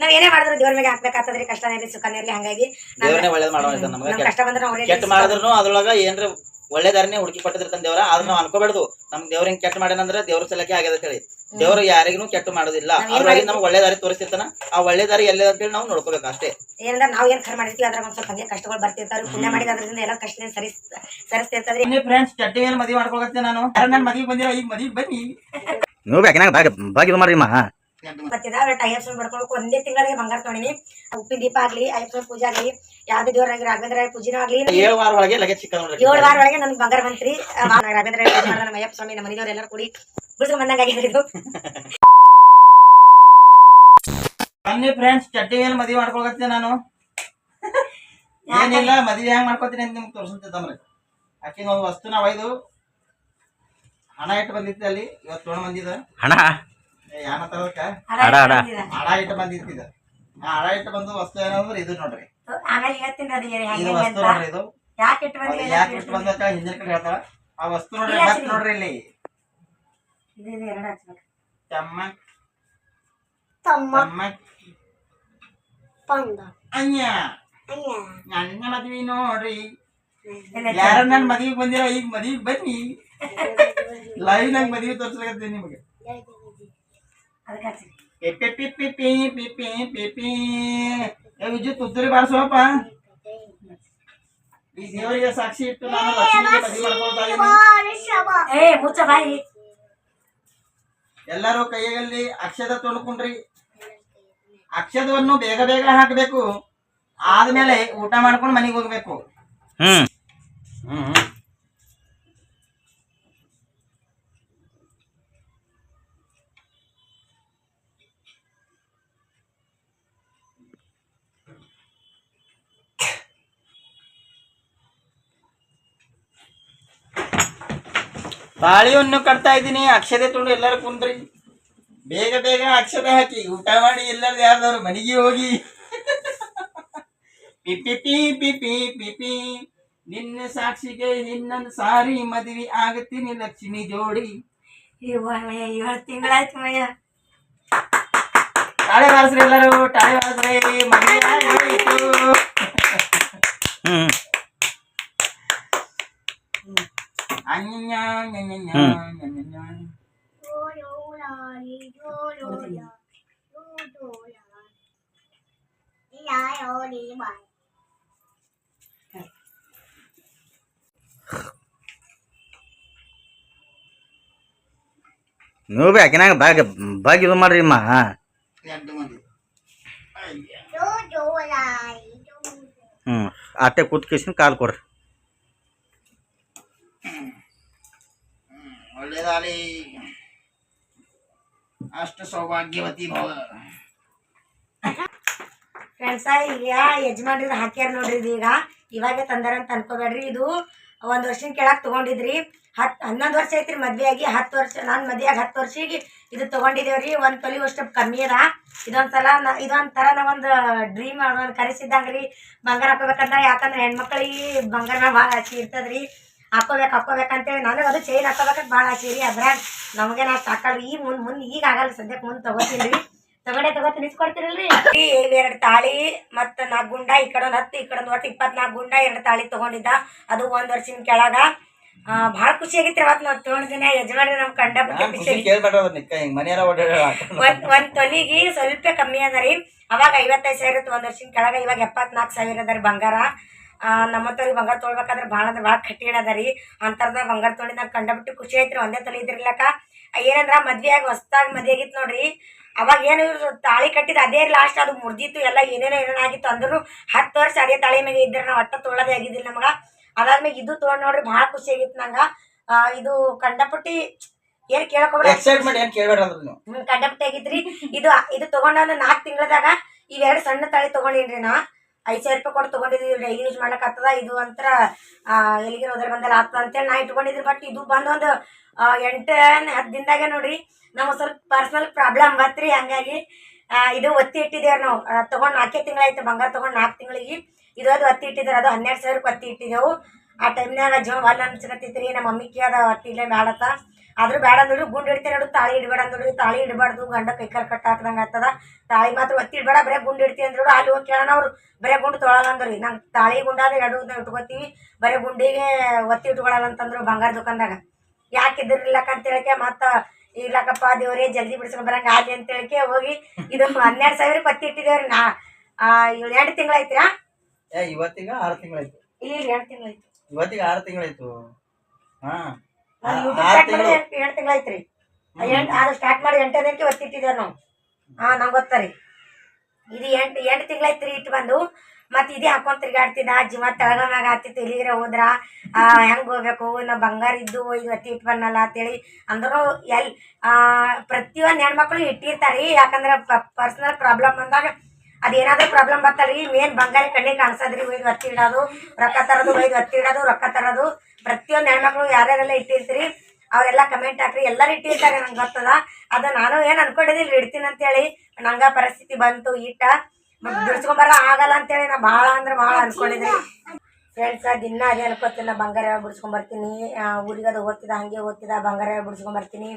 ನಾವ್ ಏನೇ ಮಾಡಿದ್ರು ದೇವ್ರ ಮೇಲೆ ಹಾಕ್ಬೇಕಾಗ್ತದ್ರಿ ಕಷ್ಟ ಇರ್ಲಿ ಸುಖ ಇರ್ಲಿ ಹಂಗಾಗಿ ನಾವ್- ದೇವ್ರನ್ನೇ ಒಳ್ಳೇದ್ ಮಾಡೋ ನಮ್ಗೆ. ನಮ್ ಕಷ್ಟ ಬಂದ್ರೆ ಅವ್ರೇ ಕೆಟ್ಟ ಮಾಡಿದ್ರು ಅದ್ರೊಳಗ ಏನ್ರ ಒಳ್ಳೆ ದಾರಿನೇ ಹುಡುಕಿ ಕೊಟ್ಟಿರ್ತಾನ ದೇವ್ರ ಅದನ್ನ ನಾವ್ ಅನ್ಕೋಬಾರ್ದು ನಮ್ ದೇವ್ರ ಹಿಂಗ್ ಕೆಟ್ಟ ಮಾಡ್ಯಾನಂದ್ರ ದೇವ್ರ ಸಲಕ್ಕೆ ಆಗ್ಯದ ಅಂತ ಹೇಳಿ ದೇವ್ರ ಯಾರಿಗೂ ಕೆಟ್ಟ ಮಾಡೋದಿಲ್ಲ. ನಾವ್ ಏನ್ ಅದ್ರೊಳಗೆ ಮಾಡಿದ್ವಿ? ನಮ್ಗೆ ಒಳ್ಳೆ ದಾರಿ ತೋರಿಸ್ತಿರ್ತಾನ. ಆ ಒಳ್ಳೆ ದಾರಿ ಅಂತ ಅಂತೇಳಿ ನಾವು ನೋಡ್ಕೋಬೇಕು ಅಷ್ಟೇ. ಏನಂದ್ರೆ ನಾವ್ ಏನ್ ಖರ್ ಮಾಡಿರ್ತೀವಿ ಅದ್ರಾಗ ಒಂದ್ ಸ್ವಲ್ಪ ಹಂಗೆ ಕಷ್ಟಗಳು ಬರ್ತಿರ್ತಾರೆ ಪುಣ್ಯ ಮಾಡಿದ ಅದ್ರಿಂದ ಎಲ್ಲ ಕಷ್ಟ ಸರಿ ಸರಿಸ್ತಿರ್ತದ್ರಿ. ಫ್ರೆಂಡ್ಸ್ ಚಟ್ಟಿ ಮೇಲೆ ಮದಿ ಮಾಡ್ಕೊಳತ್ತೆ ನಾನು. ನನ್ನ ಮದ್ವೆ ಬಂದಿರೋ ಈಗ ಮದಿ ಬನ್ನಿ. ನೀವು ಬೇಕಿನಾಗ ಮಾಡಿ ಬಾಗಿ ಇದು ಮಾಡ್ರಿ ಮಾ. ಬರ್ತಿದ ಟೈಯರ್ ಸ್ವಾಮಿ ಬಡ್ಕೊಳಕ್ ಒಂದೇ ತಿಂಗಳಿಗೆ ಬಂಗಾರ ತೊಗೊಂಡಿನಿ. ಉಪ್ಪಿನ ದೀಪ ಆಗ್ಲಿ ಅಯ್ಯಪ್ಪನ ಸ್ವಾಮಿ ಪೂಜೆ ಆಗ್ಲಿ ಯಾವ್ದೇ ದೇವ್ರಾಗಿ ರಾಘವೇಂದ್ರ ಪೂಜೆನೂ ಆಗ್ಲಿ. ಏಳು ವಾರ ಒಳಗೆ ಲಗೇಜ್ ಚಿಕ್ಕ ಏಳು ವಾರ ಒಳಗೆ ನನ್ಗೆ ಬಂಗಾರ ಬಂತ್ರಿ. ರಾಘವೇಂದ್ರ ನಮ್ಮ ಅಯ್ಯಪ್ಪ ಸ್ವಾಮಿ ನಮ್ಮ ಮನೆಯವ್ರು ಎಲ್ಲರೂ ಕೂಡಿ ಬಿಡ್ಸ್ಕೊಂಡ್ ಬಂದಂಗ ಆಗಿದ್ರಿ ಇದು ಬನ್ನಿ ಫ್ರೆಂಡ್ಸ್ ಚಟ್ಟಿ ಮೇಲೆ ಮದುವೆ ಮಾಡ್ಕೊಳಕತ್ತೆ ನಾನು. ಏನಿಲ್ಲ ಮದುವೆ ಹೆಂಗ್ ಮಾಡ್ಕೊತೀನಿ ಅಂತ ನಿಮ್ಗೆ ತೋರಿಸ್ತಿದ್ದಮ್ರಿ ಆಕಿಂಗ್ ಒಂದು ವಸ್ತುನ ಒಯ್ದು ಹಣ ಇಟ್ಟು ಬಂದಿತ್ತು ಅಲ್ಲಿ ಇವತ್ತು ತೊಗೊಂಡ್ ಬಂದಿದ್ದ. ಹಣ? ಅಡ, ಅಡ. ಇಟ್ಟು ಇಟ್ಟು ಬಂದು ವಸ್ತು ಏನಂದ್ರೆ ಇದು ನೋಡ್ರಿ. ಆಮೇಲೆ ಹೇಳ್ತೀನಿ ಅದು ಏನ್ ಇದು ವಸ್ತು ಅಂತ. ನೋಡ್ರಿ ಇದು. ಯಾಕೆ ಇಟ್ಟು ಯಾಕೆ ಇಟ್ಟು ಬಂದ ಹಿಂದಿನ ಕಡೆ ಹೇಳ್ತಾಳ ಆ ವಸ್ತು ನೋಡ್ರಿ ಮತ್ತೆ ನೋಡ್ರಿ ಇಲ್ಲಿ. ತಮ್ಮ. ಪಂದ. ಅನ್ಯ. ನನ್ನ ಮದ್ವಿ ನೋಡ್ರಿ. ಯಾರ ನನ್ನ ಮದ್ವಿಗ್ ಬಂದಿರ ಈಗ ಮದ್ವಿಗ್ ಬನ್ನಿ. ಲೈವ್ ನಂಗೆ ಮದ್ವಿ ತೋರಿಸ್ಲಾಗತ್ತೆ ನಿಮಗೆ. ವಿದ್ಯುತ್ ಉದ್ದರಿ ಬಾರಿಸುವಪ್ಪ. ಈ ದೇವರಿಗೆ ಸಾಕ್ಷಿ ಇಟ್ಟು ನಾನು ಲಕ್ಷ್ಮಿಗೆ ಎಲ್ಲರೂ ಕೈಯಲ್ಲಿ ಅಕ್ಷದ ತೊಳ್ಕೊಂಡ್ರಿ ಅಕ್ಷದವನ್ನು ಬೇಗ ಬೇಗ ಹಾಕಬೇಕು. ಆದ್ಮೇಲೆ ಊಟ ಮಾಡ್ಕೊಂಡು ಮನೆಗೆ ಹೋಗ್ಬೇಕು. ಹ್ಮ್. ಹ್ಮ್. ತಾಳಿಯನ್ನು ಕಟ್ತಾ ಇದ್ದೀನಿ ಅಕ್ಷತೆ ತೊಗೊಂಡು ಎಲ್ಲರೂ ಕುಂದ್ರಿ. ಬೇಗ ಬೇಗ ಅಕ್ಷತೆ ಹಾಕಿ ಊಟ ಮಾಡಿ ಎಲ್ಲರೂ ಯಾರ್ದವ್ರು ಮನೆಗೆ ಹೋಗಿ. ಪಿಪಿ ಪಿ ಪಿ ಪಿ ಪಿ ಪಿ ಪಿ. ನಿನ್ನ ಸಾಕ್ಷಿಗೆ ನಿನ್ನೊಂದು ಸಾರಿ ಮದುವೆ ಆಗುತ್ತೀನಿ ಲಕ್ಷ್ಮಿ ಜೋಡಿ. ಏಳು ತಿಂಗಳಾಯ್ತು ಮಯ್ಯ. ತಾಳೆ ಬಾರಿಸ್ರಿ ಎಲ್ಲರೂ ತಾಳೆ ಬಾರಿಸ್ರಿ ಮದುವೆ ಆಗೋಯ್ತು. Ayo nya nya nya nya nya nya nya. Nu be akina ga bag bag lu mari ma. Ya ate kut kisin kal kor. ಒಳ್ಳೇದಾಲಿ ಅಷ್ಟು ಸೌಭಾಗ್ಯವತಿ ಫ್ರೆಂಡ್ಸ, ಈಗ ಯಜಮಾನ್ರಿ ಹಾಕ್ಯಾರ ನೋಡ್ರಿ ಇದು ಈಗ. ಇವಾಗೆ ತಂದಾರ ಅಂತ ಅನ್ಕೋಬೇಡ್ರಿ. ಇದು ಒಂದ್ ವರ್ಷದ ಕೆಳಗೆ ತಗೊಂಡಿದ್ರಿ. ಹತ್, ಹನ್ನೊಂದು ವರ್ಷ ಐತ್ರಿ ಆಗಿ. ಹತ್ತು ವರ್ಷ, ನಾನು ಮದ್ವೆ ಆಗಿ ಹತ್ತು ವರ್ಷಕ್ಕೆ ಇದು ತಗೊಂಡಿದೇವ್ರಿ. ಒಂದ್ ತೊಲಿ ಅಷ್ಟು ಕಮ್ಮಿ ಅದ. ಇದೊಂದ್ಸಲ ನ- ಇದೊಂಥರ ನಾವೊಂದು ಡ್ರೀಮ್ ಒಂದು ರೀ ಬಂಗಾರ ಹಾಕೋಬೇಕಂದ್ರ ಯಾಕಂದ್ರೆ ಹೆಣ್ಮಕ್ಳಿಗೆ ಬಂಗಾರ ಭಾಳ ಹಚ್ಚಿ ಇರ್ತದ್ರಿ. ಹಾಕೋಬೇಕು ಹಾಕೋಬೇಕಂತೇಳಿ ನನಗೆ ಅದು ಚೈನ್ ಹಾಕೋಬೇಕಂತ ಭಾಳ ಆಸೆ ರೀ ಅದ್ರಾಗ. ನಮಗೆ ನಾವು ಸಾಕಲ್ರಿ ಈ ಮುಂದ್ ಮುಂದ್ ಈಗ ಆಗಲ್ಲ ಸದ್ಯಕ್ಕೆ ಮುಂದೆ ತಗೋತೀನಿ ತಗೊಂಡೆ ತಗೋತೀನಿ ಇಸ್ಕೊಡ್ತೀರಲ್ರಿ ಎರಡು ತಾಳಿ ಮತ್ತ ನಾಲ್ಕು ಗುಂಡ ಈ ಕಡೆ ಒಂದು ಹತ್ತು ಈ ಕಡೆ ಒಂದು ಒಟ್ಟು ಇಪ್ಪತ್ನಾಲ್ಕು ಗುಂಡ ಎರಡು ತಾಳಿ ತಗೊಂಡಿದ್ದ. ಅದು ಒಂದ್ ವರ್ಷದ ಕೆಳಗ. ಭಾಳ ಖುಷಿ ಆಗಿತ್ತು ಅವತ್ತು ನಾವು ತಗೊಂಡಿದ್ದೀನಿ ಯಜಮಾನ್ರಿ ನಮ್ ಕಂಡ ಒಂದ್ ಒಂದ್ ತೊಲಿಗೆ ಸ್ವಲ್ಪ ಕಮ್ಮಿ ಅದ ರೀ. ಅವಾಗ ಐವತ್ತೈದು ಸಾವಿರ ಇತ್ತು ಒಂದ್ ವರ್ಷದ ಕೆಳಗ ಇವಾಗ ಎಪ್ಪತ್ನಾಲ್ಕು ಸಾವಿರ ಅದ ರೀ ಬಂಗಾರ. ಆ, ನಮ್ಮತ್ತವ್ರಿಗೆ ಬಂಗಾರ ತೊಳ್ಬೇಕಾದ್ರೆ ಭಾಳ ಅಂದ್ರೆ ಭಾಳ ಕಠಿಣ ಅದ ರೀ. ಅಂತರ್ದಾಗ ಬಂಗಾರ ತೊಳಿ ನಂಗೆ ಕಂಡಬಿಟ್ಟು ಖುಷಿ ಐತ್ರಿ ಒಂದೇ ತಲೆ ಇದ್ರಿಲ್ಲಕ ಏನಂದ್ರ ಮದ್ವೆಯಾಗಿ ಹೊಸ್ದಾಗಿ ಮದ್ವೆ ಆಗಿತ್ತು ನೋಡ್ರಿ. ಅವಾಗ ಏನು ಇವ್ರು ತಾಳಿ ಕಟ್ಟಿದ ಅದೇ ಲಾಸ್ಟ್ ಅದು ಮುರ್ದಿತ್ತು ಎಲ್ಲ ಏನೇನೋ ಏನೇನೋ ಆಗಿತ್ತು. ಅಂದ್ರೂ ಹತ್ತು ವರ್ಷ ಅದೇ ತಾಳಿ ಮ್ಯಾಗ ಇದ್ರೆ ನಾವು ಒಟ್ಟ ತೊಳೋದೇ ಆಗಿದ್ದಿಲ್ಲ ನಮಗ. ಅದಾದ್ಮೇಲೆ ಇದು ತೊಗೊಂಡ್ ನೋಡ್ರಿ ಭಾಳ ಖುಷಿ ಆಗಿತ್ತು ನಂಗ. ಇದು ಕಂಡಪಟ್ಟಿ ಏನ್ ಕೇಳಕೋಬೇಡ ಕಂಡಪಟ್ಟಿ ಆಗಿತ್ರಿ. ಇದು ಇದು ತಗೊಂಡ ನಾಕ್ ನಾಲ್ಕು ತಿಂಗಳದಾಗ. ಇವೆರಡು ಸಣ್ಣ ತಾಳಿ ತಗೊಂಡಿನ್ರಿ ನಾ. ಐದು ಸಾವಿರ ರೂಪಾಯಿ ಕೊಟ್ಟು ತಗೊಂಡಿದ್ದೀವಿ ಡೈಲಿ ಯೂಸ್ ಮಾಡ್ಲಕ್ ಆಗ್ತದ ಇದು ಅಂತರ ಎಲ್ಲಿಗೆ ಹೋದ್ರೆ ಬಂದಲ್ಲ ಆಗ್ತದ ಅಂತೇಳಿ ನಾ ಇಟ್ಕೊಂಡಿದ್ರು ಬಟ್ ಇದು ಬಂದು ಒಂದು ಎಂಟು ಹತ್ತು ದಿನದಾಗೆ ನೋಡ್ರಿ, ನಮಗೆ ಸ್ವಲ್ಪ ಪರ್ಸ್ನಲ್ ಪ್ರಾಬ್ಲಮ್ ಬತ್ರಿ ಹಂಗಾಗಿ ಇದು ಒತ್ತಿ ಇಟ್ಟಿದ್ದೇವೆ ನಾವು. ತಗೊಂಡು ನಾಲ್ಕೇ ತಿಂಗಳಾಯ್ತು ಬಂಗಾರ ತೊಗೊಂಡು ನಾಲ್ಕು ತಿಂಗಳಿಗೆ. ಇದು ಅದು ಒತ್ತಿ ಇಟ್ಟಿದ್ದಾರೆ. ಅದು ಹನ್ನೆರಡು ಸಾವಿರಕ್ಕೆ ಒತ್ತಿ ಇಟ್ಟಿದ್ದೆವು. ಆ ಟೈಮ್ನಾಗ ಜೋ ಹೊಲ ರೀ ನಮ್ಮ ಮಮ್ಮಿ ಕೇಳ್ದ ಒತ್ತಿ ಇಲ್ಲೇ ಬ್ಯಾಡತ್ತ ಆದ್ರೂ ಬೇಡ ನೋಡು ಗುಂಡು ಇಡ್ತೀನಿ ನೋಡು ತಾಳಿ ಇಡಬೇಡ ನೋಡಿ ತಾಳಿ ಇಡಬಾರ್ದು ಗಂಡ ಕೈಕಾಲು ಕಟ್ಟ ಹಾಕ್ದಂಗೆ ಆಗ್ತದ. ತಾಳಿ ಮಾತ್ರ ಒತ್ತಿ ಇಡಬೇಡ ಬರೇ ಗುಂಡ್ ಇಡ್ತೀನಿ ಅಂದ್ರು ಅಲ್ಲಿ ಹೋಗಿ ಕೇಳೋಣ ಅವ್ರು. ಬರೇ ಗುಂಡು ತೊಳಲ್ಲ ಅಂದ್ರಿ. ನಂಗೆ ತಾಳಿ ಗುಂಡಾದ ಎರಡು ಇಟ್ಕೋತೀವಿ. ಬರೇ ಗುಂಡಿಗೆ ಒತ್ತಿ ಇಟ್ಕೊಳಲ್ಲ ಅಂತಂದ್ರು ಬಂಗಾರ ದುಕಾನ್ದಾಗ. ಯಾಕೆ ಇದ್ರಿಲ್ಲಕ್ಕ ಅಂತ ಹೇಳಕ್ಕೆ ಮತ್ತ ಇರ್ಲಕ್ಕಪ್ಪ ದೇವ್ರೇ ಜಲ್ದಿ ಬಿಡ್ಸ್ಕೊಂಡ್ ಬರಂಗ ಆಗ್ಲಿ ಅಂತ ಹೇಳಕ್ಕೆ ಹೋಗಿ ಇದು ಹನ್ನೆರಡು ಸಾವಿರ ಒತ್ತಿ ಇಟ್ಟಿದೇವ್ರಿ ನಾ. ಎರಡು ತಿಂಗಳಾಯ್ತ್ರಾ ಏ ಇವತ್ತಿಗ ಆರು ತಿಂಗಳಾಯ್ತು ಇಲ್ಲಿ ಎರಡು ತಿಂಗಳಾಯ್ತು ಇವತ್ತಿಗೆ ಆರು ತಿಂಗಳಾಯ್ತು. ಹಾ. ಆರು ಸ್ಟಾರ್ಟ್ ಮಾಡಿ ತಿಂಗಳು ಎಂಟು ತಿಂಗಳಾಯ್ತ್ರಿ. ಎಂಟು ಅದು ಸ್ಟಾರ್ಟ್ ಮಾಡಿ ಎಂಟನೇ ದಿನಕ್ಕೆ ಒತ್ತಿಟ್ಟಿದ್ದೇವೆ ನಾವು. ಹಾ ನಂಗೆ ಗೊತ್ತರಿ ಇದು ಎಂಟು ಎಂಟು ತಿಂಗಳಾಯ್ತ್ರಿ ಇಟ್ಟು ಬಂದು ಮತ್ತೆ ಇದೇ ಹಾಕೊಂಡ್ ತಿರ್ಗಾಡ್ತಿದ್ದ. ಜೀವ ತೆಳಗ ಮ್ಯಾಗ ಆತಿತ್ತು ಎಲ್ಲಿಗ್ರೆ ಹೋದ್ರ ಆ, ಹೆಂಗ್ ಹೋಗ್ಬೇಕು? ನಾ ಬಂಗಾರ ಇದ್ದು ಇವತ್ತಿ ಇಟ್ಟು ಬನ್ನಲ್ಲ ಅಂತೇಳಿ ಅಂದ್ರೂ ಎಲ್ ಆ, ಪ್ರತಿಯೊಂದು ಹೆಣ್ಮಕ್ಳು ಇಟ್ಟಿರ್ತಾರಿ ಯಾಕಂದ್ರೆ ಪರ್ಸನಲ್ ಪ್ರಾಬ್ಲಮ್ ಬಂದಾಗ ಅದೇನಾದ್ರೂ ಪ್ರಾಬ್ಲಮ್ ಬರ್ತಲ್ರಿ ಮೇನ್ ಬಂಗಾರ ಕಣ್ಣಿಗೆ ಕಾಣಿಸೋದ್ರಿ, ಒಯ್ದು ಹತ್ತಿ ಇಡೋದು, ರೊಕ್ಕ ತರೋದು, ಒಯ್ದು ಹತ್ತಿ ಇಡೋದು, ರೊಕ್ಕ ತರೋದು. ಪ್ರತಿಯೊಂದು ಹೆಣ್ಮಕ್ಳು ಯಾರ್ಯಾರೆಲ್ಲ ಇಟ್ಟಿರ್ತೀರಿ, ಅವರೆಲ್ಲ ಕಮೆಂಟ್ ಹಾಕ್ರಿ. ಎಲ್ಲರೂ ಇಟ್ಟಿರ್ತಾರೆ ನಂಗೆ ಗೊತ್ತದ. ಅದು ನಾನು ಏನು ಅನ್ಕೊಂಡಿದ್ದೀನಿ ಇಡ್ತೀನಿ ಅಂತೇಳಿ. ನಂಗ ಪರಿಸ್ಥಿತಿ ಬಂತು ಮತ್ತೆ ಬಿಡಿಸ್ಕೊಂಬರ ಆಗಲ್ಲ ಅಂತೇಳಿ ನಾ ಭಾಳ ಅಂದ್ರೆ ಭಾಳ ಅನ್ಕೊಂಡಿದ್ರಿ ಫ್ರೆಂಡ್ಸ ದಿನ ಅದೇ ಅನ್ಕೋತಿಲ್ಲ ಬಂಗಾರ ಬಿಡಿಸ್ಕೊಂಬರ್ತೀನಿ. ಬರ್ತೀನಿ ಅದು ಓದ್ತಿದ ಹಂಗೆ ಓದ್ತಿದ ಬಂಗಾರ ಬಿಡಿಸ್ಕೊಂಬರ್ತೀನಿ.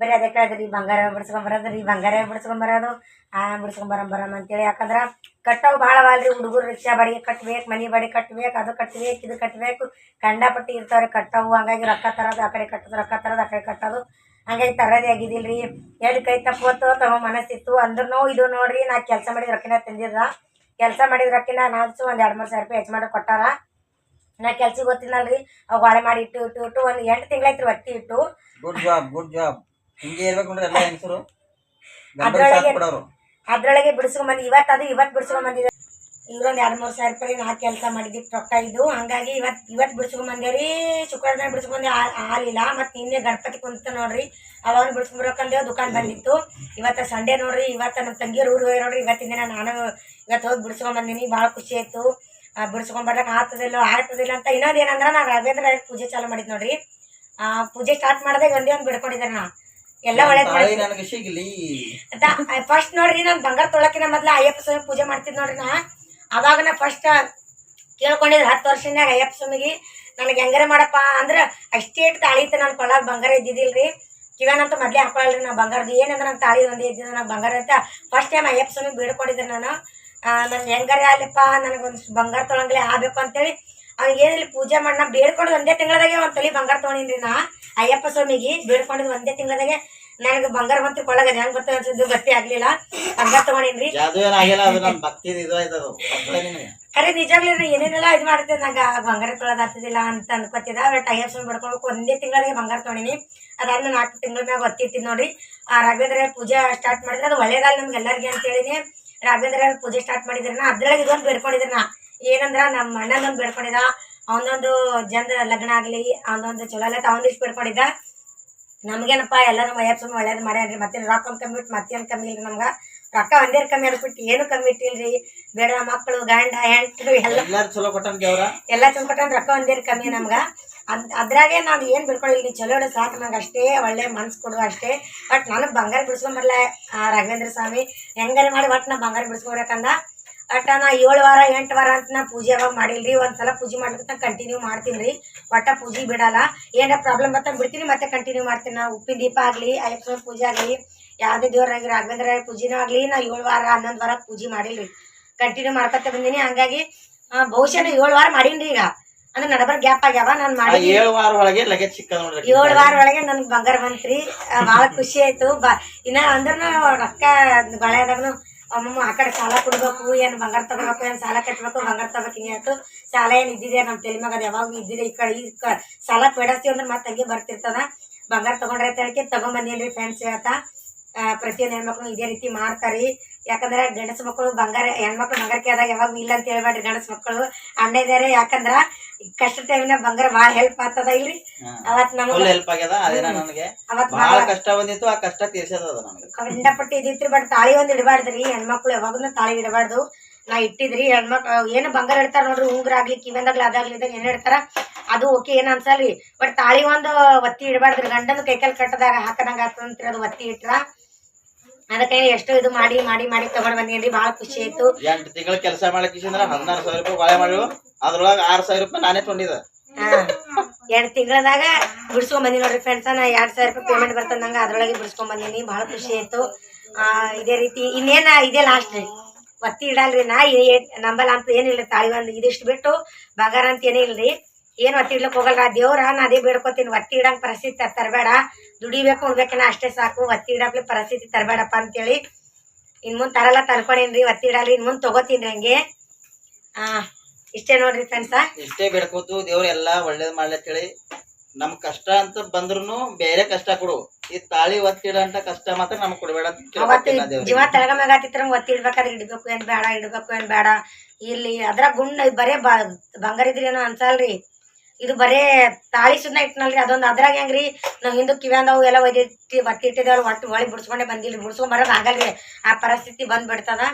ಬರೀ ಅದೇ ಕೇಳಿದ್ರಿ, ಬಂಗಾರ ಬಿಡಿಸ್ಕೊಂಬರೋದು ರೀ ಬಂಗಾರ ಬಿಡಿಸ್ಕೊಂಬರೋದು ಆ ಅಂತ ಅಂತೇಳಿ. ಯಾಕಂದ್ರೆ ಕಟ್ಟವು ಭಾಳ ಅಲ್ರಿ ಹುಡುಗರು ರಿಕ್ಷಾ ಬಾಡಿಗೆ ಕಟ್ಬೇಕು, ಮನೆ ಬಾಡಿಗೆ ಕಟ್ಬೇಕು, ಅದು ಕಟ್ಬೇಕು, ಇದು ಕಟ್ಬೇಕು. ಕಂಡಪಟ್ಟಿ ಇರ್ತಾವ್ರಿ, ಕಟ್ಟವು. ಹಂಗಾಗಿ ರೊಕ್ಕ ತರೋದು, ಆ ಕಡೆ ಕಟ್ಟೋದು, ರೊಕ್ಕ ತರೋದು, ಆ ಕಡೆ ಕಟ್ಟೋದು. ಹಂಗಾಗಿ ತರೋದೇ ಆಗಿದ್ದಿಲ್ರಿ ಎಲ್ಲಿ ಕೈ ತಪ್ಪೋತು ತಗೋ ಮನಸ್ಸಿತ್ತು. ಅಂದ್ರೂ ಇದು ನೋಡ್ರಿ, ನಾ ಕೆಲಸ ಮಾಡಿದ ರೊಕ್ಕಿನ ತಂದಿದ್ದ. ಕೆಲಸ ಮಾಡಿದ ರೊಕ್ಕಿನ ನಾಲ್ಕು ಒಂದು ಎರಡು ಮೂರು ಸಾವಿರ ರೂಪಾಯಿ ಹೆಚ್ಚು ಮಾಡಿ ಕೊಟ್ಟಾರ. ನಾ ಕೆಲ್ಸಕ್ಕೆ ಅಲ್ರಿ ಅವು ಹೊಳೆ ಮಾಡಿ ಇಟ್ಟು ಇಟ್ಟು ಇಟ್ಟು, ಒಂದು ಎಂಟು ತಿಂಗಳಾಯ್ತು ಒತ್ತಿ ಇಟ್ಟು. ಗುಡ್ ಜಾಬ್ ಗುಡ್ ಜಾಬ್ ಹಿಂಗೆ ಇರ್ಬೇಕು ನೋಡ್ರಿ ಎಲ್ಲ ಹೆಂಗಸರು? ಕೊಡೋರು ಅದ್ರೊಳಗೆ ಬಿಡಿಸ್ಕೊಂಬಂದು ಇವತ್ತು ಅದು ಇವತ್ತು ಬಿಡಿಸ್ಕೊಂಬಂದಿದೆ. ಇವ್ರೊಂದು ಎರಡು ಮೂರು ಸಾವಿರ ರೂಪಾಯಿ ನಾ ಕೆಲಸ ಮಾಡಿದ್ವಿ ರೊಕ್ಕ ಇದು. ಹಂಗಾಗಿ ಇವತ್ತು ಇವತ್ತು ಬಿಡಿಸ್ಕೊಂಬಂದೇವ್ರಿ ಶುಕ್ರವಾರ ದಿನ ಬಿಡಿಸ್ಕೊಂಬಂದೆ ಹಾಲಿಲ್ಲ ಮತ್ತು ನಿನ್ನೆ ಗಣಪತಿ ಕುಂತ ನೋಡ್ರಿ ಅವಾಗ ಬಿಡಿಸ್ಕೊಂಬರ್ಬೇಕಂದೇವ್ ದುಕಾನ್ ಬಂದಿತ್ತು. ಇವತ್ತು ಸಂಡೇ ನೋಡ್ರಿ ಇವತ್ತು ನಮ್ಮ ತಂಗಿಯರು ಊರಿಗೆ ಹೋಗಿ ನೋಡ್ರಿ. ಇವತ್ತಿನ ದಿನ ನಾನು ಇವತ್ತು ಹೋಗಿ ಬಿಡಿಸ್ಕೊಂಬಂದಿನಿ. ಭಾಳ ಖುಷಿ ಆಯಿತು. ಬಿಡಿಸ್ಕೊಂಬರಕ್ಕೆ ಆಗ್ತದಿಲ್ಲ ಆಗ್ತದಿಲ್ಲ ಅಂತ ಇನ್ನೊಂದು ಏನಂದ್ರೆ ನಾನು ರಾಘವೇಂದ್ರ ಪೂಜೆ ಚಾಲು ಮಾಡಿದ್ ನೋಡ್ರಿ. ಆ, ಪೂಜೆ ಸ್ಟಾರ್ಟ್ ಮಾಡ್ದೆ ಒಂದೇ ಒಂದು ಬಿಡ್ಕೊಂಡಿದ್ದಾರೆ ನಾ. ಎಲ್ಲ ಒಳ್ಳೆ ನನಗೆ ಸಿಗ್ಲಿ. ಫಸ್ಟ್ ನೋಡ್ರಿ ನಾನು ಬಂಗಾರ ತೊಳಕಿನ ಮೊದ್ಲು ಅಯ್ಯಪ್ಪ ಸ್ವಾಮಿ ಪೂಜೆ ಮಾಡ್ತಿದ್ ನೋಡ್ರಿ ನಾ. ಅವಾಗ ನಾ ಫಸ್ಟ್ ಕೇಳ್ಕೊಂಡಿದ್ರು ಹತ್ತು ವರ್ಷನ್ಯಾಗ ಅಯ್ಯಪ್ಪ ಸ್ವಾಮಿಗೆ ನನಗೆ ಹೆಂಗಾರೆ ಮಾಡಪ್ಪ? ಅಂದ್ರೆ ಅಷ್ಟೇ ಇಟ್ಟು ತಾಳಿ ಇತ್ತು ನನ್ನ ಕೊಳಗ್ ಬಂಗಾರ ಇದ್ದಿದ್ದಿಲ್ರಿ ಕಿವಾನಂತ ಮೊದ್ಲೇ ಹಾಕೊಳ್ಳಲ್ರಿ ನಾ ಬಂಗಾರದ ಏನಂದ್ರೆ ನಂಗೆ ತಾಳಿ ಒಂದೇ ಇದ್ದಿದ್ದು ನಂಗೆ ಬಂಗಾರ ಅಂತ ಫಸ್ಟ್ ಟೈಮ್ ಅಯ್ಯಪ್ಪ ಸ್ವಾಮಿ ಬೀಳ್ಕೊಂಡಿದ್ದೆ ನಾನು. ನನ್ನ ಹೆಂಗಾರೆ ಆಗ್ಲಪ್ಪ ನನಗೊಂದು ಬಂಗಾರ ತೊಳಂಗ್ಲೆ ಆಗ್ಬೇಕು ಅಂತೇಳಿ ಏನಿಲ್ಲ ಪೂಜೆ ಮಾಡಿ ನಾ ಬೇಡ್ಕೊಂಡು ಒಂದೇ ತಿಂಗಳದಾಗೆ ಒಂದು ತಲೆ ಬಂಗಾರ ತೊಗೊಂಡಿನ್ರಿ ನಾ. ಅಯ್ಯಪ್ಪ ಸ್ವಾಮಿಗೆ ಬೇಡ್ಕೊಂಡಿದ್ದು ಒಂದೇ ತಿಂಗಳದಾಗೆ ನನಗೆ ಬಂಗಾರ ಬಂತು ಕೊಳಗದ ಹೆಂಗ್ ಬರ್ತದೆ ಅನ್ಸಿದ್ದು ಗೊತ್ತೇ ಆಗ್ಲಿಲ್ಲ. ಬಂಗಾರ ತಗೊಂಡಿನ್ರಿ. ಅರೆ ಖರೆ ನಿಜಾಗ್ಲಿ ಏನೇನೆಲ್ಲ ಇದು ಮಾಡ್ತೇವೆ ನಂಗೆ ಬಂಗಾರ ತೊಗೊಳೋದು ಆಗ್ತದಿಲ್ಲ ಅಂತ ಅನ್ಕೋತಿದ್ದ. ಬಟ್ ಅಯ್ಯಪ್ಪ ಸ್ವಾಮಿ ಬಡ್ಕೊಳ್ಬೇಕು ಒಂದೇ ತಿಂಗಳಿಗೆ ಬಂಗಾರ ತೊಗೊಂಡಿನಿ. ಅದಾದ್ಮೇಲೆ ನಾಲ್ಕು ತಿಂಗಳ ಮ್ಯಾಗ ಒತ್ತಿಟ್ಟಿದ್ದು ನೋಡ್ರಿ. ಆ ರಾಘವೇಂದ್ರ ಪೂಜೆ ಸ್ಟಾರ್ಟ್ ಮಾಡಿದ್ರೆ ಅದು ಒಳ್ಳೇದಾಗ ನಮ್ಗೆ ಎಲ್ಲರಿಗೆ ಅಂತೇಳಿನಿ. ರಾಘವೇಂದ್ರ ಪೂಜೆ ಸ್ಟಾರ್ಟ್ ಮಾಡಿದ್ರೆ ನಾ ಅದ್ರೊಳಗೆ ಇದೊಂದು ಬೇಡ್ಕೊಂಡಿದ್ರೆ ನಾ ಏನಂದ್ರ ನಮ್ಮ ಅಣ್ಣನೊಂದು ಬೇಡ್ಕೊಂಡಿದ. ಅವನೊಂದು ಜನ ಲಗ್ನ ಆಗಲಿ ಅವನೊಂದು ಚಲೋ ಅಲ್ಲ ಅವನಿಷ್ಟು ಬೇಡ್ಕೊಂಡಿದ್ದ. ನಮಗೇನಪ್ಪ ಎಲ್ಲ ನಮ್ಮ ಅಯ್ಯಪ್ಪ ಸ್ವಾಮಿ ಒಳ್ಳೇದು ಮಾಡ್ಯಾನ್ರಿ. ಮತ್ತೆ ರೊಕ್ಕ ಒಂದು ಕಮ್ಮಿ ಬಿಟ್ಟು ಮತ್ತೇನು ಕಮ್ಮಿ ಇಲ್ರಿ ನಮ್ಗೆ. ರೊಕ್ಕ ಒಂದೇ ಕಮ್ಮಿ ಅನ್ಬಿಟ್ಟು ಏನು ಕಮ್ಮಿ ಇಟ್ಟಿಲ್ರಿ. ಬೇಡ ಮಕ್ಕಳು ಗಂಡ ಹೆಂಡರು ಎಲ್ಲ ಚಲೋ ದೇವ್ರ ಎಲ್ಲ ಚಂದ್ಕೊಟ್ಟನ್ ರೊಕ್ಕ ಒಂದೇ ಕಮ್ಮಿ ನಮ್ಗೆ. ಅದ್ ಅದ್ರಾಗೆ ನಾನು ಏನು ಬಿಡ್ಕೊಳ್ಳಿಲ್ಲ ಚಲೋ ಇಡೋ ಸಾಕು ನಂಗೆ ಅಷ್ಟೇ ಒಳ್ಳೆ ಮನ್ಸು ಕೊಡು ಅಷ್ಟೇ. ಬಟ್ ನನಗೆ ಬಂಗಾರ ಬಿಡಿಸ್ಕೊಂಬರ್ಲ ರಾಘವೇಂದ್ರ ಸ್ವಾಮಿ. ಹೆಂಗಾರ ಮಾಡಿ ಒಟ್ಟು ನಾ ಬಂಗಾರ ಬಿಡಿಸ್ಕೊಬೇಕಂದ. ಬಟ್ ನಾ ಏಳು ವಾರ ಎಂಟು ವಾರ ಅಂತ ನಾ ಪೂಜೆ ಯಾವಾಗ ಮಾಡಿಲ್ರಿ? ಒಂದ್ಸಲ ಪೂಜೆ ಮಾಡ್ಲಿಕ್ಕೆ ಕಂಟಿನ್ಯೂ ಮಾಡ್ತೀನಿ ರೀ ಒಟ್ಟ ಪೂಜೆ ಬಿಡಲ್ಲ. ಏನಾರ ಪ್ರಾಬ್ಲಮ್ ಬತ್ತ ಬಿಡ್ತೀನಿ ಮತ್ತೆ ಕಂಟಿನ್ಯೂ ಮಾಡ್ತೀನಿ. ನಾ ಉಪ್ಪಿನ ದೀಪ ಆಗಲಿ ಅಯ್ಯಪ್ಪ ಸ್ವಾಮಿ ಪೂಜೆ ಆಗಲಿ ಯಾವುದೇ ದೇವ್ರಾಗಿ ರಾಘವೇಂದ್ರ ಪೂಜೆನೂ ಆಗಲಿ ನಾ ಏಳು ವಾರ ಹನ್ನೊಂದು ವಾರ ಪೂಜೆ ಮಾಡಿಲ್ರಿ. ಕಂಟಿನ್ಯೂ ಮಾಡ್ಕೊತ ಬಂದೀನಿ. ಹಂಗಾಗಿ ಬಹುಶಃ ಏಳು ವಾರ ಮಾಡೀನಿ ಈಗ. ಅಂದ್ರೆ ನಡಬರ್ ಗ್ಯಾಪ್ ಆಗ್ಯಾವ ನಾನು ಮಾಡಿ ಏಳು ವಾರ ಒಳಗೆ ಲಗೇಜ್ ಸಿಕ್ಕದ ಏಳು ವಾರ ಒಳಗೆ ನನ್ಗೆ ಬಂಗಾರ ಬಂತ್ರಿ. ಬಹಳ ಭಾಳ ಖುಷಿ ಆಯ್ತು. ಬಾ ಇನ್ನ ಅಂದ್ರೂ ರೊಕ್ಕ ಬಳೆದಾಗನು ಅಮ್ಮಮ್ಮ, ಆ ಕಡೆ ಸಾಲ ಕೊಡ್ಬೇಕು, ಏನು ಬಂಗಾರ ತಗೋಬೇಕು, ಏನು ಸಾಲ ಕಟ್ಟಬೇಕು ಬಂಗಾರ ತಗೋಬೇಕು, ಹಿಂಗೆ ಆಯ್ತು ಸಾಲ ಏನು ಇದ್ದಿದೆ ನಮ್ಮ ತಲೆ ಮಗ ಅದು ಯಾವಾಗ ಇದ್ದಿದೆ. ಈ ಕಡೆ, ಈ ಸಾಲ ಪೇಡಸ್ತೀವಿ ಅಂದ್ರೆ ಮತ್ತೆ ಹಂಗೆ ಬರ್ತಿರ್ತದ. ಬಂಗಾರ ತಗೊಂಡ್ರೆ ತಗೊಂಬಂದೇನ್ರಿ ಫ್ರೆಂಡ್ಸ್ ಹೇಳ್ತಾ. ಪ್ರತಿಯೊಂದು ಹೆಣ್ಮಕ್ಳು ಇದೇ ರೀತಿ ಮಾಡ್ತಾರಿ. ಯಾಕಂದ್ರೆ ಗಂಡಸ ಮಕ್ಕಳು ಬಂಗಾರ ಹೆಣ್ಮಕ್ಳು ಬಂಗಾರ ಕೇಳಿದಾಗ ಯಾವಾಗ ಇಲ್ಲ ಅಂತ ಹೇಳ್ಬೇಡ್ರಿ ಗಂಡಸ ಮಕ್ಕಳು ಅಣ್ಣ ಇದಾರೆ ಯಾಕಂದ್ರ ಕಷ್ಟ ಟೈಮ್ನಾಗ ಬಂಗಾರ ಭಾಳ ಹೆಲ್ಪ್ ಆಗ್ತದ ಇಲ್ರಿ? ಅವತ್ ನಮಗೆ ಹೆಲ್ಪ್ ಆಗ್ಯದ ಅದೇನ ನನಗೆ. ಅವತ್ ಬಹಳ ಭಾಳ ಕಷ್ಟ ಬಂದಿತ್ತು ಆ ಕಷ್ಟ ತೀರ್ಸದ ಅದ ನನಗೆ. ಕಂಡಪಟ್ಟಿ ಬಟ್ ತಾಳಿ ಒಂದ್ ಇಡಬಾರ್ದ್ರಿ ಹೆಣ್ಮಕ್ಳು ಯಾವಾಗ್ಲೂ ತಾಳಿ ಇಡಬಾರ್ದು ನಾ ಇಟ್ಟಿದ್ರಿ ಹೆಣ್ಮಕ್ಳು ಏನು ಬಂಗಾರ ಇಡ್ತಾರ ನೋಡ್ರಿ ಉಂಗ್ರ ಆಗ್ಲಿ ಕಿವೆಂದಾಗ್ಲಿ ಅದಾಗ್ಲಿ ಇದಾಗ ಏನ್ ಇಡ್ತಾರ ಅದು ಓಕೆ ಏನ್ ಅನ್ಸಲ್ರಿ. ಬಟ್ ತಾಳಿ ಒಂದು ಒತ್ತಿ ಇಡಬಾರ್ದ್ರಿ ಗಂಡನ ಕೈಕಲ್ ಕಟ್ಟದಾಗ ಹಾಕದಂಗ ಆಗ್ತದಂತ್ರಿ ಅದು ಒತ್ತಿ ಇಟ್ರ. ಅದಕ್ಕೆ ಎಷ್ಟೋ ಇದು ಮಾಡಿ ಮಾಡಿ ಮಾಡಿ ತಗೊಂಡ್ ಬಂದೇನ್ರಿ ಬಹಳ ಖುಷಿ ಆಯ್ತು. ಎಂಟು ತಿಂಗಳ ಕೆಲಸ ಅಂದ್ರ ಹದಿನಾರು ಸಾವಿರ ರೂಪಾಯಿ ಬಾಳೆ ಮಾಡಿವು. ಅದ್ರೊಳಗೆ ಆರು ಸಾವಿರ ರೂಪಾಯಿ ನಾನೇ ತೊಂದಿದ ಎರಡು ತಿಂಗಳದಾಗ ಬಿಡ್ಸ್ಕೊಂಡ್ ಬಂದಿನಿ ನೋಡ್ರಿ ಫ್ರೆಂಡ್ಸ್ ನಾ ಎರಡ್ ಸಾವಿರ ರೂಪಾಯಿ ಪೇಮೆಂಟ್ ಬರ್ತದ ನಂಗೆ ಅದ್ರೊಳಗೆ ಬಿಡ್ಸ್ಕೊಂಡ್ ಬಂದಿನಿ ಬಹಳ ಖುಷಿ ಆಯ್ತು. ಆ, ಇದೇ ರೀತಿ ಇನ್ನೇನ ಇದೇ ಲಾಸ್ಟ್ ರೀ. ಒತ್ತಿ ಇಡಲ್ರಿ, ನಾ ನಂಬಲ್ಲ ಅಂತ ಏನಿಲ್ಲ ತಾಳಿ ಒಂದು ಇದಿಷ್ಟು ಬಿಟ್ಟು, ಬಂಗಾರ ಅಂತ ಏನಿಲ್ರಿ ಏನು ಒತ್ತಿ ಇಡ್ಲಕ್ ಹೋಗಲ್ಲ ದೇವ್ರ, ನಾ ಅದೇ ಬೇಡ್ಕೊತೀನಿ, ಒತ್ತಿ ಇಡಂಗ್ ಪರಿಸ್ಥಿತಿ ತರಬೇಡ. ದುಡಿಬೇಕು ಉಣ್ಬೇಕೇನ ಅಷ್ಟೇ ಸಾಕು, ಒತ್ತಿ ಇಡಪ್ಲಿ ಪರಿಸ್ಥಿತಿ ತರಬೇಡಪ್ಪ ಅಂತೇಳಿ. ಇನ್ ಮುಂದೆ ತರಲ್ಲ ತರ್ಕೊಂಡೇನ್ರಿ ಒತ್ತಿ ಇಡಲ್ರಿ ಇನ್ ಮುಂದೆ ತಗೋತೀನಿ ಹಂಗೆ. ಆ, ಇಷ್ಟೇ ನೋಡ್ರಿ ಫ್ರೆಂಡ್ಸ ಇಷ್ಟೇ ಬೇಡ್ಕೋತು, ದೇವ್ರ ಎಲ್ಲಾ ಒಳ್ಳೇದ್ ಮಾಡ್ಲತ್ತೇಳಿ. ನಮ್ ಕಷ್ಟ ಅಂತ ಬಂದ್ರು ಬೇರೆ ಕಷ್ಟ ಕೊಡು. ಈ ತಾಳಿ ಒತ್ತಿಡ ಅಂತ ಕಷ್ಟ ಮಾತ್ರ ನಮ್ಗೆ ಕೊಡಬೇಡ ಅವತ್ತು. ಜೀವ ತಳಗ ಮ್ಯಾಗ ಆತಿತ್ರ ಒತ್ತಿ ಇಡ್ಬೇಕಾದ್ರೆ ಇಡ್ಬೇಕು ಏನ್ ಬೇಡ ಇಡ್ಬೇಕು ಏನ್ ಬೇಡ. ಇಲ್ಲಿ ಅದ್ರ ಗುಂಡ್ ಬರೇ ಬಂಗಾರ ಇದ್ರಿ ಏನೋ ಅನ್ಸಲ್ರಿ. ಇದು ಬರೇ ತಾಳಿ ಸುದ್ನ ಇಟ್ನಲ್ರಿ. ಅದೊಂದು ಅದ್ರಾಗ ಹೆಂಗ್ರಿ? ನಾವ್ ಹಿಂದೂ ಕಿವ್ಯಾಂದವು ಎಲ್ಲ ಒಯ್ದಿಟ್ಟಿ ಒತ್ತಿ ಇಟ್ಟಿದೇವಲ್ಲ ಒಟ್ಟು ಹೊಳಿ ಬಿಡ್ಸ್ಕೊಂಡೆ ಬಂದಿಲ್ರಿ. ಬಿಡ್ಸ್ಕೊಂಡ್ ಬರೋದ್ ಆಗಲ್ರಿ. ಆ ಪರಿಸ್ಥಿತಿ ಬಂದ್ಬಿಡ್ತದ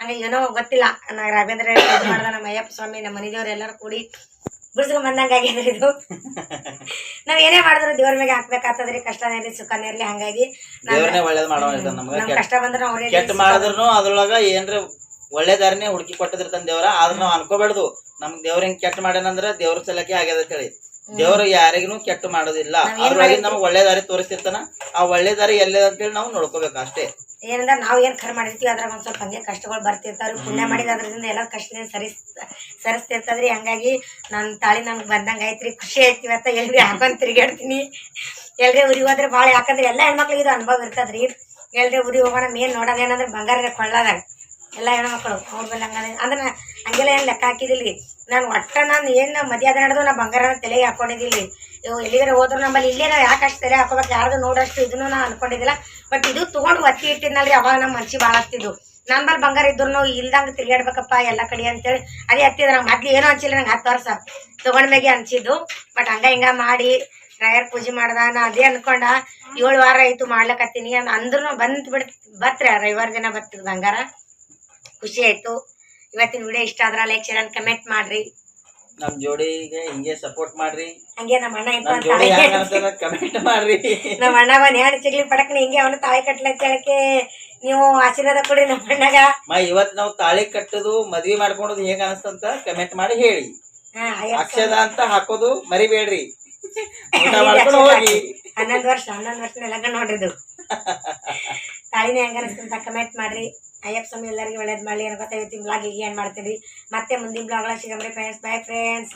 ಹಂಗ ಏನೋ ಗೊತ್ತಿಲ್ಲ. ನಾ ರಾಘವೇಂದ್ರ ಮಾಡ್ದ ನಮ್ಮ ಅಯ್ಯಪ್ಪ ಸ್ವಾಮಿ ನಮ್ಮ ಮನೆದೇವ್ರು ಎಲ್ಲರೂ ಕೂಡಿ ಬಿಡ್ಸ್ಕೊಂಡ್ ಬಂದಂಗ ಆಗ್ಯದ್ರಿ ಇದು. ನಾವ್ ಏನೇ ಮಾಡಿದ್ರು ದೇವ್ರ ಮೇಲೆ ಹಾಕ್ಬೇಕಾಗ್ತದ್ರಿ ಕಷ್ಟನೇ ಇರ್ಲಿ ಸುಖನೇ ಇರ್ಲಿ ಹಂಗಾಗಿ ಒಳ್ಳೇದ್ ಮಾಡೋ ನಮ್ಗ. ನಮ್ ಕೆಟ್ಟ ಕಷ್ಟ ಬಂದ್ರೆ ಅವ್ರೇ ಕೆಟ್ಟ ಮಾಡಿದ್ರು ಅದ್ರೊಳಗ ಏನ್ರ ಒಳ್ಳೆ ದಾರಿನೇ ಹುಡುಕಿ ಕೊಟ್ಟದಿರ್ತಾನ ದೇವ್ರ. ಆದ್ರ ನಾವ್ ಅನ್ಕೋಬಾರ್ದು ನಮ್ಗ್ ದೇವ್ರ ಹಿಂಗ್ ಕೆಟ್ಟ ಮಾಡ್ಯಾನಂದ್ರ ದೇವ್ರ ಸಲಕ್ಕೆ ಆಗ್ಯದ ಅಂತ ಹೇಳಿ ದೇವ್ರ ಯಾರಿಗೂ ಕೆಟ್ಟ ಮಾಡೋದಿಲ್ಲ. ಅದ್ರೊಳಗೆ? ನಮ್ಗ್ ಒಳ್ಳೆ ದಾರಿ ತೋರಿಸಿರ್ತಾನ. ಆ ಒಳ್ಳೆ ದಾರಿ ಎಲ್ಲೇ ಅಂತೇಳಿ ನಾವು ನೋಡ್ಕೋಬೇಕು ಅಷ್ಟೇ. ಏನಂದ್ರೆ ನಾವು ಏನು ಖರ್ ಮಾಡಿರ್ತೀವಿ ಅದ್ರಾಗ ಒಂದು ಸ್ವಲ್ಪ ಹಂಗೆ ಕಷ್ಟಗಳು ಬರ್ತಿರ್ತಾವ್ರಿ ಪುಣ್ಯ ಮಾಡಿದ ಅದರಿಂದ ಎಲ್ಲ ಕಷ್ಟದಿಂದ ಸರಿಸ್ ಸರಿಸ್ತಿರ್ತದ್ರಿ. ಹಂಗಾಗಿ ನನ್ನ ತಾಳಿ ನಮ್ಗೆ ಬಂದಂಗೆ ಐತ್ರಿ ಖುಷಿ ಐತಿ ಇವತ್ತ. ಎಲ್ರಿ ಹಾಕೊಂಡು ತಿರುಗಾಡ್ತೀನಿ ಎಲ್ರಿ ಊರಿಗೆ ಹೋದ್ರೆ ಭಾಳ ಯಾಕಂದ್ರೆ ಎಲ್ಲ ಹೆಣ್ಮಕ್ಳಿಗೆ ಇದು ಅನುಭವ ಇರ್ತದ್ರಿ. ಎಲ್ರಿ ಊರಿಗೆ ಹೋಗೋಣ ಮೇನ್ ನೋಡೋಣ ಏನಂದ್ರೆ ಬಂಗಾರ ಕೊಳ್ಳದಾಗ. ಎಲ್ಲ ಹೆಣ್ಮಕ್ಳು ಹೋಗ್ಬಲ್ಲ ಹಂಗ ಅಂದ್ರೆ ಹಂಗೆಲ್ಲ ಏನು ಲೆಕ್ಕ ಹಾಕಿದಿಲ್ರಿ. ನಾನು ಒಟ್ಟ ನಾನು ಏನು ಮದುವೆ ಆದ ನಡೆದು ನಾ ಬಂಗಾರನ ತಲೆಗೆ ಹಾಕೊಂಡಿದ್ದಿಲ್ಲ ಇವು ಎಲ್ಲಿಗಾರ ಹೋದ್ರು ನಮ್ಮಲ್ಲಿ ಇಲ್ಲೇ ನಾವು ಯಾಕೆ ಅಷ್ಟು ಹಾಕೋಬೇಕು? ಯಾರ್ದು ನೋಡಷ್ಟು ಇದನ್ನು ನಾನು ಅನ್ಕೊಂಡಿದ್ದಿಲ್ಲ. ಬಟ್ ಇದು ತೊಗೊಂಡು ಒತ್ತಿ ಇಟ್ಟಿದ್ನಲ್ರಿ, ಅವಾಗ ನಮ್ಮ ಮನ್ಸಿ ಭಾಳ ನನ್ನ ಬಲ್ಲಿ ಬಂಗಾರ ಇದ್ರು ಇಲ್ದಂಗೆ ತಿರ್ಗಾಡ್ಬೇಕಪ್ಪ ಎಲ್ಲ ಕಡೆ ಅಂತೇಳಿ. ಅದೇ ಹತ್ತಿದ್ರೆ ನಂಗೆ ಮೊದ್ಲು ಏನೂ ಅನ್ಸಿಲ್ಲ, ನಂಗೆ ಹತ್ತು ವರ್ಷ ತೊಗೊಂಡ್ಮೇಗೆ ಅನ್ಸಿದ್ದು. ಬಟ್ ಹಂಗ ಹಿಂಗ ಮಾಡಿ ರಾಯರ್ ಪೂಜೆ ಮಾಡ್ದ. ನಾ ಅದೇ ಅನ್ಕೊಂಡ, ಏಳು ವಾರ ಆಯ್ತು ಮಾಡ್ಲಕತ್ತೀನಿ ಅಂದ್ರೂ ಬಂದ್ ಬಿಡ್ ಬತ್ರಿ ರವಿವಾರ ದಿನ ಬರ್ತದ ಬಂಗಾರ. ಖುಷಿ ಆಯ್ತು. ಇವತ್ತಿನ ವಿಡಿಯೋ ಇಷ್ಟ ಆದ್ರೆ ಲೈಕ್ ಶೇರ್ ಕಮೆಂಟ್ ಮಾಡ್ರಿ. ನಮ್ ಜೋಡಿಗೆ ಹಿಂಗೆ ಸಪೋರ್ಟ್ ಮಾಡ್ರಿ. ಹಂಗೆ ನಮ್ಮ ಅಣ್ಣ ಇಂತ ನಮ್ ಜೋಡಿ ಕಮೆಂಟ್ ಮಾಡ್ರಿ. ನಮ್ಮ ಅಣ್ಣ ಬಂದ್ ಹೆಣ್ಣು ಸಿಗ್ಲಿ ಪಡಕ್ನ ಹಿಂಗೆ ಅವನು ತಾಳಿ ಕಟ್ಲ ಕೇಳಕ್ಕೆ ನೀವು ಆಶೀರ್ವಾದ ಕೊಡಿ ನಮ್ಮ ಅಣ್ಣಗ. ಮ ಇವತ್ ನಾವು ತಾಳಿ ಕಟ್ಟೋದು ಮದ್ವಿ ಮಾಡ್ಕೊಳೋದು ಹೇಗ ಅನಸ್ತಂತ ಕಮೆಂಟ್ ಮಾಡಿ ಹೇಳಿ. ಹಾ, ಅಕ್ಷದ ಅಂತ ಹಾಕೋದು ಮರಿಬೇಡ್ರಿ. ಊಟ ಮಾಡ್ಕೊಂಡು ಹೋಗಿ. ಹನ್ನೊಂದು ವರ್ಷ ಹನ್ನೊಂದು ವರ್ಷ ಲಗ್ನ ನೋಡ್ರಿದು. ತಾಳಿನೇ ಹೆಂಗ ಅನಿಸ್ತಂತ ಕಮೆಂಟ್ ಮಾಡ್ರಿ. ಅಯ್ಯಪ್ಪ ಸ್ವಾಮಿ ಎಲ್ಲರಿಗೂ ಒಳ್ಳೇದ್ ಮಾಡಲಿ. ಏನೋ ಇವತ್ತಿನ ಬ್ಲಾಗ್ ಈಗ ಏನ್ ಮಾಡ್ತೀವಿ ಮತ್ತೆ ಮುಂದಿನ blog ಸಿಗಮ್ರಿ friends bye friends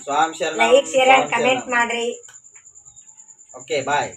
like share and comment ಮಾಡ್ರಿ. Okay bye